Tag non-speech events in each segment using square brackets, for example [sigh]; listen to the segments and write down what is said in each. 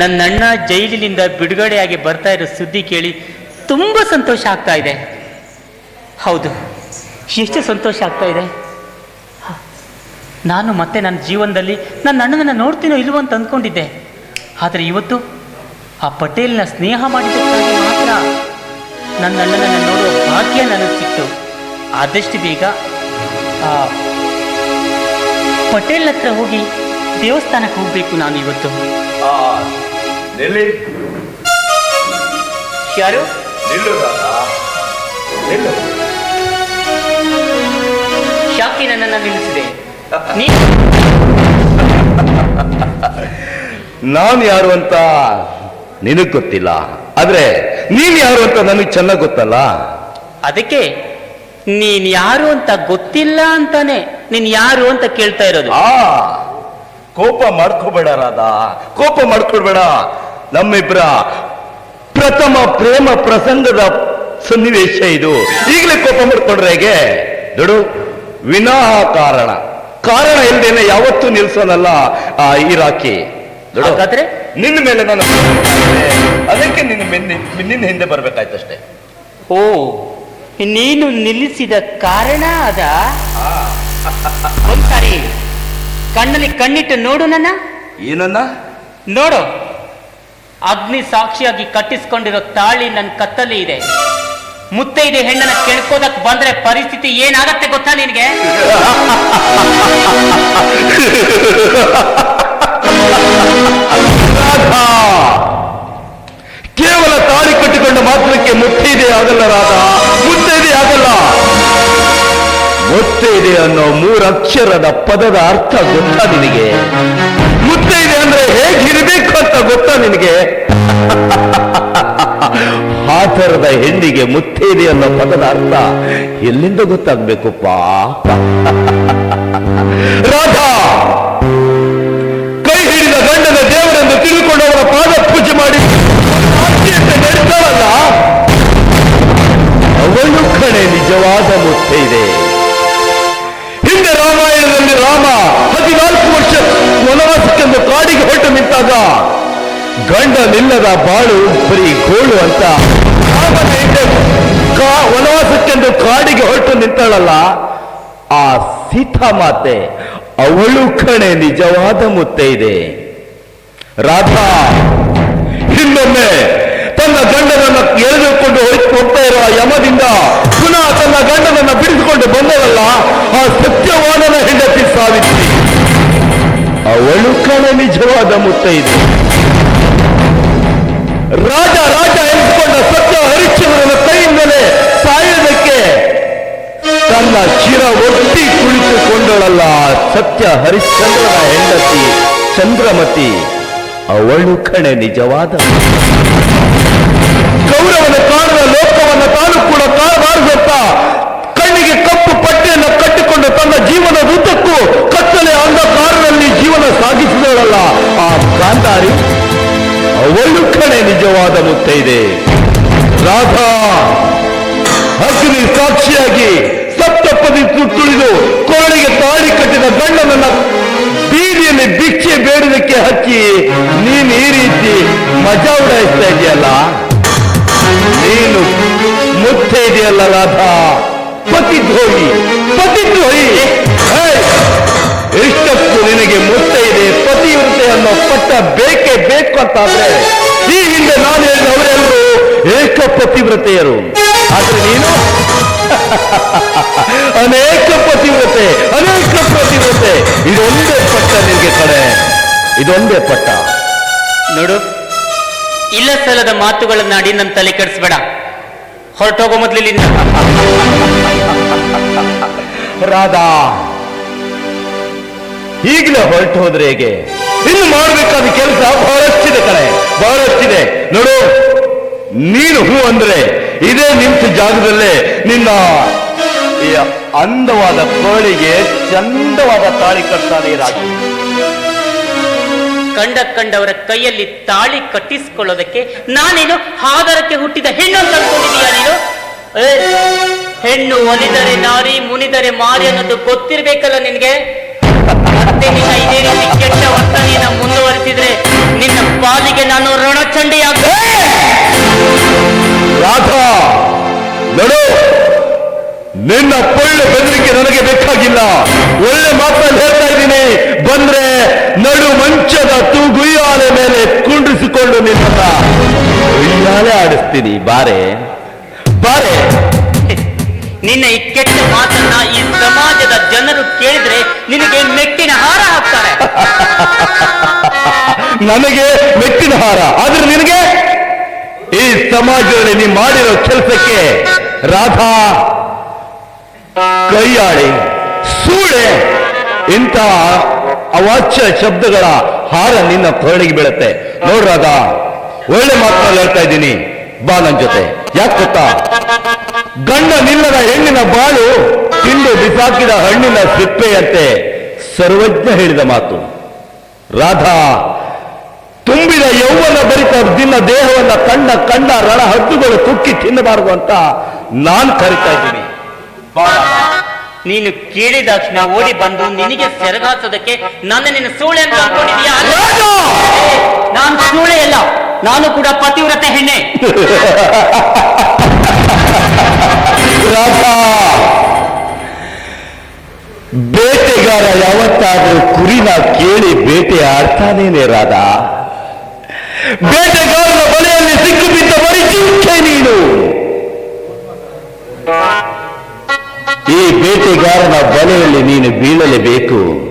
ನನ್ನ ಅಣ್ಣ ಜೈಲಿನಿಂದ ಬಿಡುಗಡೆಯಾಗಿ ಬರ್ತಾ ಇರೋ ಸುದ್ದಿ ಕೇಳಿ ತುಂಬ ಸಂತೋಷ ಆಗ್ತಾ ಇದೆ. ಹೌದು, ಎಷ್ಟು ಸಂತೋಷ ಆಗ್ತಾ ಇದೆ. ನಾನು ಮತ್ತೆ ನನ್ನ ಜೀವನದಲ್ಲಿ ನನ್ನ ಅಣ್ಣನನ್ನು ನೋಡ್ತೀನೋ ಇಲ್ವೋ ಅಂತ ಅಂದ್ಕೊಂಡಿದ್ದೆ. ಆದರೆ ಇವತ್ತು ಆ ಪಟೇಲ್ನ ಸ್ನೇಹ ಮಾಡಿದ್ದಕ್ಕಾಗಿ ಮಾತ್ರ ನನ್ನ ಅಣ್ಣನನ್ನು ನೋಡುವ ಭಾಗ್ಯ ನನಗೆ ಸಿಕ್ತು. ಆದಷ್ಟು ಬೇಗ ಆ ಪಟೇಲ್ ಹತ್ರ ಹೋಗಿ ದೇವಸ್ಥಾನಕ್ಕೆ ಹೋಗಬೇಕು ನಾನು ಇವತ್ತು. ನಿಲ್ಲಿ. ಯಾರು? ನಿಲ್ಲು ರಾಧಾ ನಿಲ್ಲು. ಶಾಕಿ ನನ್ನನ್ನು ನಿಲ್ಲಿಸಿದೆ. ನಾನು ಯಾರು ಅಂತ ನಿನಗ್ ಗೊತ್ತಿಲ್ಲ. ಆದ್ರೆ ನೀನ್ ಯಾರು ಅಂತ ನನಗೆ ಚೆನ್ನಾಗಿ ಗೊತ್ತಲ್ಲ. ಅದಕ್ಕೆ ನೀನ್ ಯಾರು ಅಂತ ಗೊತ್ತಿಲ್ಲ ಅಂತಾನೆ ನೀನ್ ಯಾರು ಅಂತ ಕೇಳ್ತಾ ಇರೋದು. ಆ ಕೋಪ ಮಾಡ್ಕೋಬೇಡ ರಾಧಾ. ಕೋಪ ಮಾಡ್ಕೊಳ್ಬೇಡ ನಮ್ಮಿಬ್ಬರ ಪ್ರಥಮ ಪ್ರೇಮ ಪ್ರಸಂಗದ ಸನ್ನಿವೇಶ ಇದು. ಈಗಲೇ ಕೋಪ ಮಾಡ್ಕೊಂಡ್ರೆ ಹೇಗೆ? ನೋಡು ವಿನಾಹ ಕಾರಣ. ಕಾರಣ ಇಲ್ದೇನೆ ಯಾವತ್ತೂ ನಿಲ್ಸೋನಲ್ಲ ಆ ಇರಾಕಿ? ನಿನ್ನ ಮೇಲೆ ನಾನು ಅದಕ್ಕೆ ನಿನ್ನ ನಿನ್ನ ಹಿಂದೆ ಬರ್ಬೇಕಾಯ್ತಷ್ಟೇ. ಓ ನೀನು ನಿಲ್ಲಿಸಿದ ಕಾರಣ ಅದ? ಒಂದ್ಸಾರಿ ಕಣ್ಣಲ್ಲಿ ಕಣ್ಣಿಟ್ಟು ನೋಡು ನನ್ನ. ಏನನ್ನ? ನೋಡು. ಅಗ್ನಿ ಸಾಕ್ಷಿಯಾಗಿ ಕಟ್ಟಿಸ್ಕೊಂಡಿರೋ ತಾಳಿ ನನ್ನ ಕತ್ತಲ್ಲಿ ಇದೆ. ಮುತ್ತೈದೆ ಹೆಣ್ಣನ ಕೆಳ್ಕೋದಕ್ ಬಂದ್ರೆ ಪರಿಸ್ಥಿತಿ ಏನಾಗತ್ತೆ ಗೊತ್ತಾ ನಿನಗೆ? ಕೇವಲ ತಾಳಿ ಕಟ್ಟಿಕೊಂಡ ಮಾತ್ರಕ್ಕೆ ಮುತ್ತೈದೆ ಆಗಲ್ಲ ರಾಧ. ಮುತ್ತೈದೆ ಆಗಲ್ಲ. ಮುತ್ತೈದೆ ಅನ್ನೋ ಮೂರಕ್ಷರದ ಪದದ ಅರ್ಥ ಗೊತ್ತಾ ನಿನಗೆ? ಅಂತ ಗೊತ್ತಾ ನಿನಗೆ? [laughs] ಆ ಥರದ ಹೆಣ್ಣಿಗೆ ಮುತ್ತೈದೆ ಅನ್ನೋ ಪದದ ಅರ್ಥ ಎಲ್ಲಿಂದ ಗೊತ್ತಾಗ್ಬೇಕಪ್ಪ? [laughs] ರಾಧ! ಕೈ ಹಿಡಿದ ಗಂಡನ ದೇವರನ್ನು ತಿಳಿದುಕೊಂಡು ಅವರ ಪಾದ ಪೂಜೆ ಮಾಡಿ ನಡೆಸ್ತಾಳಲ್ಲ ಅವಳು ಕಣೆ ನಿಜವಾದ ಮುತ್ತೈದೆ ಹಿಂದೆ ರಾಮಾಯಣದಲ್ಲಿ ರಾಮ ಹದಿನಾಲ್ಕು ವರ್ಷ ವನವಾಸಕ್ಕೆಂದು ಕಾಡಿಗೆ ಹೊರಟು ನಿಂತಾಗ ಗಂಡ ನಿಲ್ಲದ ಬಾಳು ಬರೀ ಗೋಳು ಅಂತ. ವನವಾಸಕ್ಕೆಂದು ಕಾಡಿಗೆ ಹೊರಟು ನಿಂತಾಳಲ್ಲ. ಆ ಸೀತಾಮಾತೆ ಅವಳು ಕಣೆ ನಿಜವಾದ ಮುತ್ತೈದೆ ರಾಧಾ, ಇನ್ನೊಮ್ಮೆ ತನ್ನ ಗಂಡನನ್ನ ಎಳೆದುಕೊಂಡು ಹೋಗ್ತಾ ಇರುವ ಯಮದಿಂದ ಪುನಃ ತನ್ನ ಗಂಡನನ್ನ ಬಿಡಿಸಿಕೊಂಡು ಬಂದವಲ್ಲ ಆ ಸತ್ಯವಾದನ ಹೆಂಡತಿ ಸಾವಿತ್ರಿ. ಅವಳು ಕಣೆ ನಿಜವಾದ ಮುತ್ತೈದೆ ರಾಜ ರಾಜ ಎನಿಸಿಕೊಂಡ ಸತ್ಯ ಹರಿಶ್ಚಂದ್ರನ ಕೈಯಿಂದಲೇ ಸಾಯೋದಕ್ಕೆ ತನ್ನ ಶಿರ ಒತ್ತಿ ಕುಳಿತುಕೊಂಡಳಲ್ಲ ಸತ್ಯ ಹರಿಶ್ಚಂದ್ರನ ಹೆಂಡತಿ ಚಂದ್ರಮತಿ. ಅವಳು ಕಣೆ ನಿಜವಾದ. ಗೌರವನ ಕಾಣದ ಲೋಕವನ್ನ ತಾನು ಕೂಡ ಮುತ್ತ ಮುತ್ತೈದೆ ರಾಧಾ, ಅಗ್ನಿ ಸಾಕ್ಷಿಯಾಗಿ ಸಪ್ತಪದಿ ತುಳಿದು ಕೋಳಿಗೆ ತಾಳಿ ಕಟ್ಟಿದ ಗಂಡನನ್ನ ಬೀದಿಯಲ್ಲಿ ಭಿಕ್ಷೆ ಬೇಡದಕ್ಕೆ ಹಚ್ಚಿ, ನೀನು ಈ ರೀತಿ ಮಜಾ ಉಡಾಯಿಸ್ತಾ ಇದೆಯಲ್ಲ? ನೀನು ಮುತ್ತೆ ಇದೆಯಲ್ಲ ರಾಧಾ? ಪತಿದ್ರೋಹಿ ಧೋಯಿ ಇಷ್ಟಕ್ಕೂ ನಿನಗೆ ಮುತ್ತೆ ಪತಿವ್ರತೆ ಅನ್ನೋ ಪಟ್ಟ ಬೇಕೇ ಬೇಕು ಅಂತಾದ್ರೆ ಈ ಹಿಂದೆ ನಾನು ಹೇಳಿದ ಅವರೆಲ್ಲರೂ ಏಕ ಪತಿವ್ರತೆಯರು. ಆದ್ರೆ ನೀನು? [laughs] ಅನೇಕ ಪತಿವ್ರತೆ ಅನೇಕ ಪತಿವ್ರತೆ ಇದೊಂದೇ ಪಟ್ಟ ನಿನಗೆ ಕಡೆ ಇದೊಂದೇ ಪಟ್ಟ. ನೋಡು ಇಲ್ಲ ಸಲ್ಲದ ಮಾತುಗಳನ್ನಾಡಿ ನನ್ನ ತಲೆ ಕೆಡಿಸ್ಬೇಡ. ಹೊರಟೋಗೋ ಹೋಗೋ ಇಲ್ಲಿಂದ ರಾಧಾ ಈಗಲೇ ಹೊರಟು ಹೋದ್ರೆ ಹೇಗೆ? ಇನ್ನು ಮಾಡಬೇಕಾದ ಕೆಲಸ ಬಹಳಷ್ಟಿದೆ ಕಡೆ ಬಹಳಷ್ಟಿದೆ. ನೋಡು, ನೀನು ಹೂ ಅಂದ್ರೆ ಇದೇ ನಿಂತ ಜಾಗದಲ್ಲೇ ನಿನ್ನ ಅಂದವಾದ ಕೋಳಿಗೆ ಚಂದವಾದ ತಾಳಿ ಕಟ್ತಾನೆ ರಾಜ. ಕಂಡ ಕಂಡವರ ಕೈಯಲ್ಲಿ ತಾಳಿ ಕಟ್ಟಿಸ್ಕೊಳ್ಳೋದಕ್ಕೆ ನಾನೇನು ಹಾದರಕ್ಕೆ ಹುಟ್ಟಿದ ಹೆಣ್ಣು ಅಂತ ಅನ್ಕೊಂಡಿದೀಯ ನೀನು? ಹೆಣ್ಣು ಒಲಿದರೆ ನಾರಿ, ಮುನಿದರೆ ಮಾರಿ ಅನ್ನೋದು ಗೊತ್ತಿರ್ಬೇಕಲ್ಲ ನಿನ್ಗೆ? ಮತ್ತೆ ನಿನ್ನ ಇದೇ ರೀತಿ ಕೆಟ್ಟ ವರ್ತನೆಯನ್ನ ಮುಂದುವರಿಸಿದ್ರೆ ನಿನ್ನ ಪಾಲಿಗೆ ನಾನು ರಾಧಾ ನಡು ನಿನ್ನ ಪೊಳ್ಳೆ ಬೆದರಿಕೆ ನನಗೆ ಬೇಕಾಗಿಲ್ಲ. ಒಳ್ಳೆ ಮಾತಲ್ಲಿ ಹೇಳ್ತಾ ಇದ್ದೀನಿ. ಬಂದ್ರೆ ನಡು ಮಂಚದ ತೂಗುಯ್ಯಾಲೆ ಮೇಲೆ ಕುಂಡ್ರಿಸಿಕೊಂಡು ನಿನ್ನ ಉಯ್ಯಾಲೆ ಆಡಿಸ್ತೀನಿ ಬಾರೆ. ಬಾರೆ. ನಿನ್ನ ಈ ಕೆಟ್ಟ ಮಾತನ್ನ ಈ ಸಮಾಜದ ಜನರು ಕೇಳಿದ್ರೆ ನಿನಗೆ ಮೆಟ್ಟಿನ ಹಾರ ಹಾಕ್ತಾರೆ. [laughs] ನನಗೆ ಮೆಟ್ಟಿನ ಹಾರ, ಆದ್ರೆ ನಿನಗೆ ಈ ಸಮಾಜದಲ್ಲಿ ನೀ ಮಾಡಿರೋ ಕೆಲಸಕ್ಕೆ ರಾಧಾ, ಕೈಯಾಳಿ, ಸೂಳೆ, ಇಂಥ ಅವಾಚ್ಯ ಶಬ್ದಗಳ ಹಾರ ನಿನ್ನ ಕೊರಳಿಗೆ ಬೀಳುತ್ತೆ. ನೋಡ್ ರಾಧಾ, ಒಳ್ಳೆ ಮಾತುಗಳಲ್ಲಿ ಹೇಳ್ತಾ ಇದ್ದೀನಿ. ಬಾ ನನ್ ಜೊತೆ. ಯಾಕೆ ಗೊತ್ತಾ? ಗಂಡ ನಿಲ್ಲದ ಹೆಣ್ಣಿನ ಬಾಳು ತಿಂದು ಬಿಸಾಕಿದ ಹಣ್ಣಿನ ಸಿಪ್ಪೆಯಂತೆ ಸರ್ವಜ್ಞ ಹೇಳಿದ ಮಾತು ರಾಧಾ ತುಂಬಿದ ಯೌವನ ಬರಿತ ದಿನ ದೇಹವನ್ನ ಕಂಡ ಕಂಡ ರಣ ಹದ್ದುಗಳು ಕುಕ್ಕಿ ತಿನ್ನಬಾರದು ಅಂತ ನಾನ್ ಕರಿತಾ ಇದ್ದೀನಿ. ಬಾ ಕೇಳಿದ ನೀನು ಕೇಳಿದಾಕ್ಷಣ ಓಡಿ ಬಂದು ನಿನಗೆ ಸೆರಗಾಸೋದಕ್ಕೆ ನನ್ನ ನಿನ್ನ ಸೂಳೆ ಅಂತ ಅನ್ಕೊಂಡಿದ್ಯಾ ನಾನು ಸೂಳೆ ಅಲ್ಲ ನಾನು ಕೂಡ ಪತಿವ್ರತೆ ಹೆಣ್ಣೆ. [laughs] ಯಾವತ್ತಾದ್ರೂ ಕುರಿನ ಕೇಳಿ ಬೇಟೆ ಆಡ್ತಾನೇನೆ ರಾಧಾ. ಬೇಟೆಗಾರನ ಬಲೆಯಲ್ಲಿ ಸಿಕ್ಕು ಬಿದ್ದ ಚಿಂತೆ ನೀನು. ಈ ಬೇಟೆಗಾರನ ಬಲೆಯಲ್ಲಿ ನೀನು ಬೀಳಲೇಬೇಕು.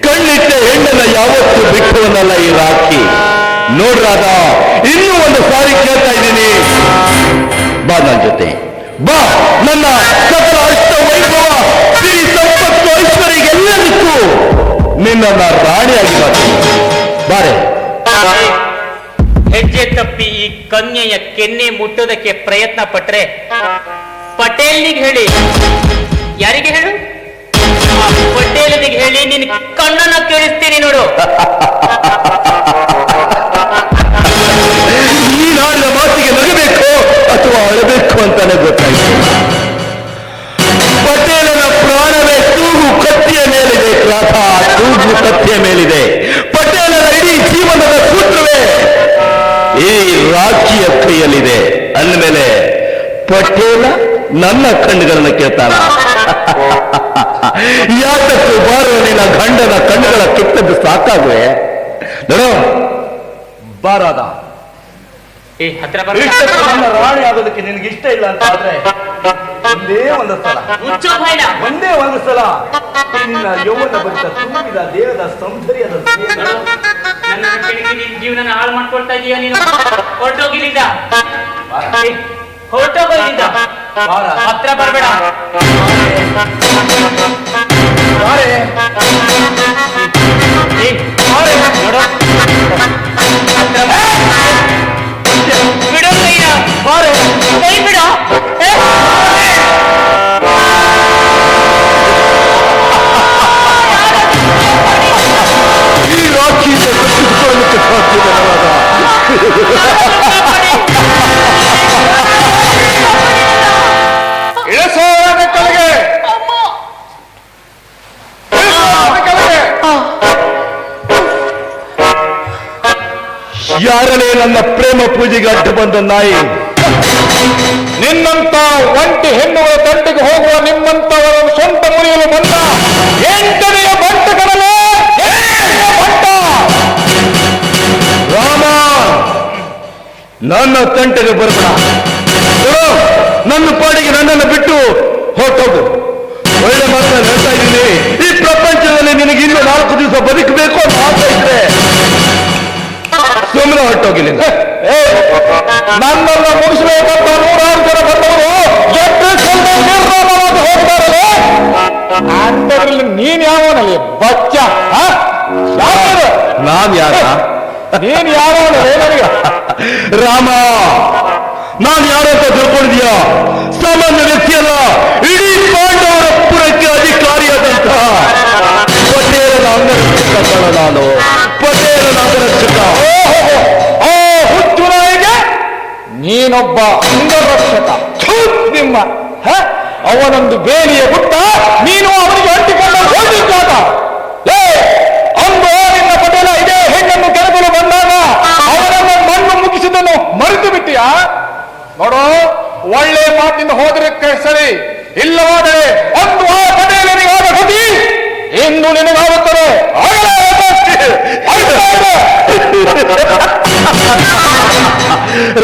ಕಣ್ಣಿಟ್ಟ ಹೆಣ್ಣನ್ನ ಯಾವತ್ತು ಬಿಟ್ಟುವನಲ್ಲ ಈ ರಾಖಿ. ನೋಡ್ರಾದ ಇನ್ನೂ ಒಂದು ಸಾರಿ ಕೇಳ್ತಾ ಇದ್ದೀನಿ. ಬಾ ನನ್ನ ಜೊತೆ. ಬಾ, ನನ್ನ ನಿನ್ನನ್ನ ರಾಣಿಯಾಗಿ ಬಾರೆ. ಹೆಜ್ಜೆ ತಪ್ಪಿ ಈ ಕನ್ಯೆಯ ಕೆನ್ನೆ ಮುಟ್ಟೋದಕ್ಕೆ ಪ್ರಯತ್ನ ಪಟ್ರೆ ಪಟೇಲ್ನಿಗೆ ಹೇಳಿ. ಯಾರಿಗೆ ಹೇಳು? ಪಟೇಲ್ನಿಗೆ ಹೇಳಿ ನಿನ್ ಕಣ್ಣನ್ನ ಕೇಳಿಸ್ತೀನಿ ನೋಡು. ಈ ನಾಡಿನ ಮಾತಿಗೆ ನಗಬೇಕು ಅಥವಾ ಅಳಬೇಕು ಅಂತಾನೆ ಗೊತ್ತಾಯ್ತು. ಪಟೇಲನ ಪ್ರಾಣವೇ ತೂಗು ಕತ್ತಿಯ ಮೇಲಿದೆ ಕ್ರಾಥ ಕತ್ತಿಯ ಮೇಲಿದೆ. ಪಟೇಲರ ಇಡೀ ಜೀವನದ ಸೂತ್ರವೇ ಈ ರಾಖಿಯ ಕೈಯಲ್ಲಿದೆ ಅಂದಮೇಲೆ ಪಟೇಲ ನನ್ನ ಕಣ್ಣುಗಳನ್ನ ಕೇಳ್ತಾನ. [laughs] ಯಾತಕ್ಕೂ ಬಾರುವ ನಿನ್ನ ಗಂಡನ ಕಣ್ಣುಗಳ ಕೆಟ್ಟದ್ದು ಸಾಕಾಗುವೆ? ನೋಡೋ. ಬಾರಾದ. ಈ ಹತ್ತಿರ ಬರ ರಾಣಿ ಆಗೋದಕ್ಕೆ ನಿನಗೆ ಇಷ್ಟ ಇಲ್ಲ ಅಂತ ಆದ್ರೆ ಒಂದೇ ಒಂದು ಸಲ ಮುಚ್ಚು ಭೈರ ಒಂದೇ ಒಂದು ಸಲ ನಿನ್ನ ಯೌವನ ಬರಿತ ತುಂಬಿದ ದೇಹದ ಸೌಂದರ್ಯದ ನನ್ನ ನಿನ್ ಜೀವನ ಹಾಳು ಮಾಡ್ಕೊಳ್ತಾ ಇದೀಯ ನೀನು? ಹೊರಟೋಗಿಲ್ಲಿಂದ ಹೊರಟೋಗೋ ಇಲ್ಲಿಂದ. ಹತ್ರ ಬರಬೇಡ. ಬಿಡೋ. ನೋಡು. ಬಾ. ಬಿಡು ಬಂದ ನಾಯಿ. ನಿನ್ನಂತ ಒಂಟಿ ಹೆಣ್ಣುಗಳ ತಂಟಿಗೆ ಹೋಗುವ ನಿಮ್ಮಂತವರ ಸ್ವಂತ ಮುರಿಯಲು ಬಂದ ಎಂಟನೆಯ ಎಂಟನೆಯ ಬಂಟ. ರಾಮ, ನನ್ನ ತಂಟೆಗೆ ಬರಬೇಡ. ನನ್ನ ಪಾಡಿಗೆ ನನ್ನನ್ನು ಬಿಟ್ಟು ಹೊರಟೋಗು ಒಳ್ಳೆ ಮಾತನ್ನ ಹೇಳ್ತಾ ಇದ್ದೀನಿ. ಈ ಪ್ರಪಂಚದಲ್ಲಿ ನಿನಗೆ ಇನ್ನೂ ನಾಲ್ಕು ದಿವಸ ಬದುಕಬೇಕು ಅಂತ ಆಸೆ ಇದ್ರೆ ಸುಮ್ಮನೆ ಹೊರಟೋಗಿಲ್ಲ ನನ್ನನ್ನ ಮುಗಿಸಬೇಕಂತ ನೂರಾರು ಜನ ಬಂದವರು ಎಷ್ಟು ಸ್ವಲ್ಪ ನಿರ್ನಾಮವಾಗಿ ಹೋಗ್ತಾರಲ್ಲ ಅಂತದ್ರಲ್ಲಿ ನೀನ್ ಯಾವನಲ್ಲಿ ಬಚ್ಚ ಆ? ಯಾವನು? ನಾನ್ ಯಾರ ನೀನ್ ಯಾವನಲ್ಲಿ ನನಗೆ ರಾಮ ನಾನು ಯಾರು ಅಂತ ತಿಳ್ಕೊಂಡಿದ್ಯಾ ಸಾಮಾನ್ಯ ವ್ಯಕ್ತಿಯಲ್ಲ ಇಡೀ ಪಾಂಡವರ ಪುರಕ್ಕೆ ಅಧಿಕಾರಿಯಾದಂತ ನೀನೊಬ್ಬ ಅಂಗರಕ್ಷಕ. ನಿಮ್ಮ? ಅವನೊಂದು ಬೇಲಿಯ ಗುಟ್ಟ ನೀನು ಅವನಿಗೆ ಅಂಟಿಕೊಂಡು ಏ, ಅಂದು ನಿನ್ನ ಪಟೇಲ ಇದೇ ಹೆಣ್ಣನ್ನು ಕೆರಗಲು ಬಂದಾಗ ಅವನನ್ನು ಮಣ್ಣು ಮುಗಿಸಿದನ್ನು ಮರೆತು ಬಿಟ್ಟಿಯ? ನೋಡು, ಒಳ್ಳೆ ಮಾತಿಂದ ಹೋದ್ರೆ ಸರಿ. ಇಲ್ಲವಾದರೆ ಒಂದು ಆ ಪಟೇಲನಿಗಾದ ಗತಿ ಇಂದು ನಿನಗಾಗುತ್ತದೆ? [laughs]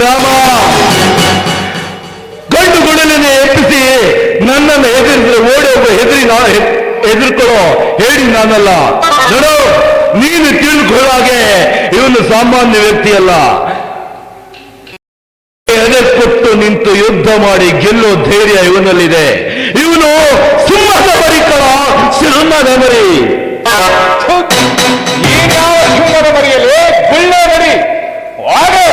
ರಾಮ ನನ್ನನ್ನು ಹೆದರಿದ್ರೆ ಓಡಿ ಒಬ್ಬ ಹೆದರಿ ನಾ ಹೆದರ್ಕೊಳ್ಳೋ ಹೇಳಿ ನಾನಲ್ಲ. ನೋಡು ನೀನು ತಿಳ್ಕೊಳ್ಳಾಗೆ ಇವನು ಸಾಮಾನ್ಯ ವ್ಯಕ್ತಿಯಲ್ಲ. ಕೊಟ್ಟು ನಿಂತು ಯುದ್ಧ ಮಾಡಿ ಗೆಲ್ಲೋ ಧೈರ್ಯ ಇವನಲ್ಲಿದೆ. ಇವನು ಸಿಂಹದ ಬರಿಕಳ ಸಿಂಹದ ಮರಿ ಈಗ ಸಿಂಹದ ಬರಿಯಲ್ಲಿ ಗುಳ್ಳೆ ಬರಿ ಹಾಗೆ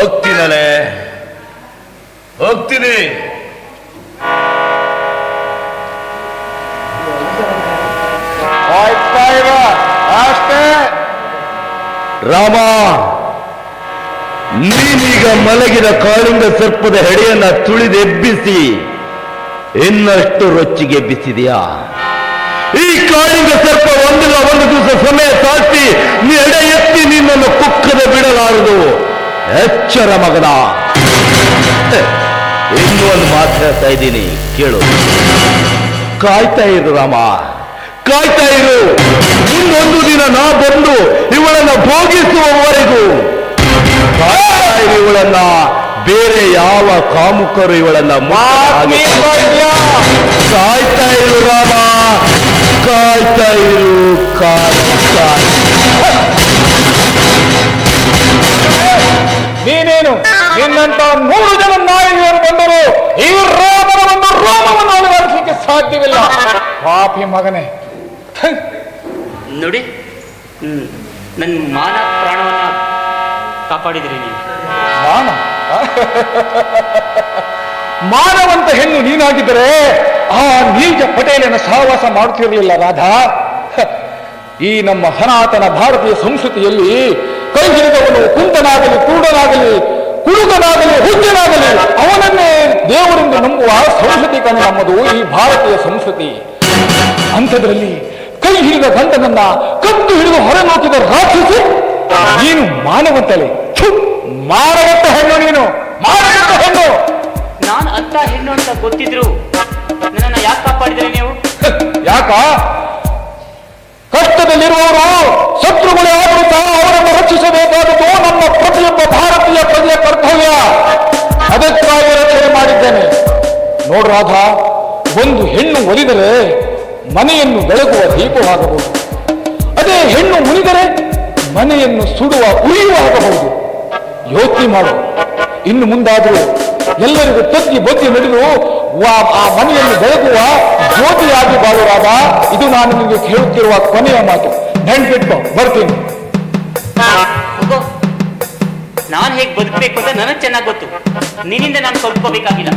ಹೋಗ್ತೀನಲೆ? ಹೋಗ್ತೀನಿ. ಹೋಗ್ತಾ ಅಷ್ಟೇ? ರಾಮ, ನೀನೀಗ ಮಲಗಿದ ಕಾಳಿಂಗ ಸರ್ಪದ ಹೆಡೆಯನ್ನ ತುಳಿದೆಬ್ಬಿಸಿ, ಇನ್ನಷ್ಟು ರೊಚ್ಚಿಗೆಬ್ಬಿಸಿದೆಯಾ ಈ ಕಾಳಿಂಗ ಸರ್ಪ ಒಂದಿಲ್ಲ, ಒಂದು ದಿವಸ ಸಮಯ ಸಾಕಿ ನೀ ಎಡೆ ಎತ್ತಿ ನಿನ್ನನ್ನು ಕುಕ್ಕದ ಎಚ್ಚರ ಮಗನ. ಇನ್ನು ಒಂದು ಮಾತು ಹೇಳ್ತಾ ಇದ್ದೀನಿ ಕೇಳು. ಕಾಯ್ತಾ ಇರು ರಾಮ. ಕಾಯ್ತಾ ಇರು. ಇನ್ನೊಂದು ದಿನ ನಾ ಬಂದು ಇವಳನ್ನ ಭೋಗಿಸುವವರೆಗೂ ಕಾಯ್ತಾ ಇರು ಇವಳನ್ನ. ಬೇರೆ ಯಾವ ಕಾಮುಕರು ಇವಳನ್ನ ಕಾಯ್ತಾ ಇರು ರಾಮ. ಕಾಯ್ತಾ ಇರು ಕಾಯ್ತಾ ನೀನೇನು? ನಿನ್ನಂತ ನೂರು ಜನ ನಾಯಿಯರು ಬಂದರು ಈ ರೋಮನ ಒಂದು ರೋಮವನ್ನು ಅನುಭವಿಸಲಿಕ್ಕೆ ಸಾಧ್ಯವಿಲ್ಲ. ಪಾಪಿ ಮಗನೇ. ನೋಡಿ ನನ್ನ ಮಾನ ಪ್ರಾಣವನ್ನ ಕಾಪಾಡಿದ್ರಿ ನೀವು. ಮಾನ? ಮಾನವಂತ ಹೆಣ್ಣು ನೀನಾಗಿದ್ದರೆ ಆ ನೀಜ ಪಟೇಲನ ಸಹವಾಸ ಮಾಡುತ್ತಿರಲಿಲ್ಲ ರಾಧಾ. ಈ ನಮ್ಮ ಸನಾತನ ಭಾರತೀಯ ಸಂಸ್ಕೃತಿಯಲ್ಲಿ ಕೈ ಹಿಡಿದವನು ಕುಂತನಾಗಲಿ ಕುರುಡನಾಗಲಿ ಕುಡುಕನಾಗಲಿ ಹುಚ್ಚನಾಗಲಿ ಅವನನ್ನೇ ದೇವರಿಂದ ನಂಬುವ ಸಂಸ್ಕೃತಿ ಕಣ ನಮ್ಮದು ಈ ಭಾರತೀಯ ಸಂಸ್ಕೃತಿ. ಅಂಥದ್ರಲ್ಲಿ ಕೈ ಹಿಡಿದ ಗಂಡನನ್ನ ಕತ್ತು ಹಿಡಿದು ಹೊರನೋಕಿದ ರಾಕ್ಷಸಿ ನೀನು ಮಾನವಂತಲೆ ಮಾನವಂತ ಹೆಣ್ಣು ನೀನು ಮಾನವಂತ ಹೆಣ್ಣು. ನಾನು ಅಂತ ಹೆಣ್ಣು ಅಂತ ಗೊತ್ತಿದ್ರು. ನನ್ನ ಯಾಕೆ ಕಾಪಾಡಿದ್ರೆ ನೀವು? ಯಾಕ? ಕಷ್ಟದಲ್ಲಿರುವವರು ಶತ್ರುಗಳೇ ಭಾರತೀಯ ಪ್ರಜೆಯ ಕರ್ತವ್ಯ. ಅದಕ್ಕಾಗಿ ರಕ್ಷಣೆ ಮಾಡಿದ್ದೇನೆ. ನೋಡು ರಾಧಾ, ಒಂದು ಹೆಣ್ಣು ಒಲಿದರೆ ಮನೆಯನ್ನು ಬೆಳಗುವ ದೀಪವಾಗಬಹುದು. ಅದೇ ಹೆಣ್ಣು ಮುನಿದರೆ ಮನೆಯನ್ನು ಸುಡುವ ಉರಿಯುವಾಗಬಹುದು ಯೋಚನೆ ಮಾಡು. ಇನ್ನು ಮುಂದಾದರೂ ಎಲ್ಲರಿಗೂ ತಗ್ಗಿ ಬತ್ತಿ ನಡೆದು ಆ ಮನೆಯನ್ನು ಬೆಳಗುವ ಜ್ಯೋತಿಯಾಗಿ ಬಾಳುವಾಗ ಇದು ನಾನು ನಿಮಗೆ ಕೇಳುತ್ತಿರುವ ಕೊನೆಯ ಮಾತು. ನೆನ್ಪಿಟ್ಟು ಬರ್ತೀನಿ. ನಾನು ಹೇಗೆ ಬದುಕಬೇಕು ಅಂತ ನನಗೆ ಚೆನ್ನಾಗಿ ಗೊತ್ತು. ನಿನ್ನಿಂದ ನಾನು ಕಲ್ತ್ಕೋಬೇಕಾಗಿಲ್ಲ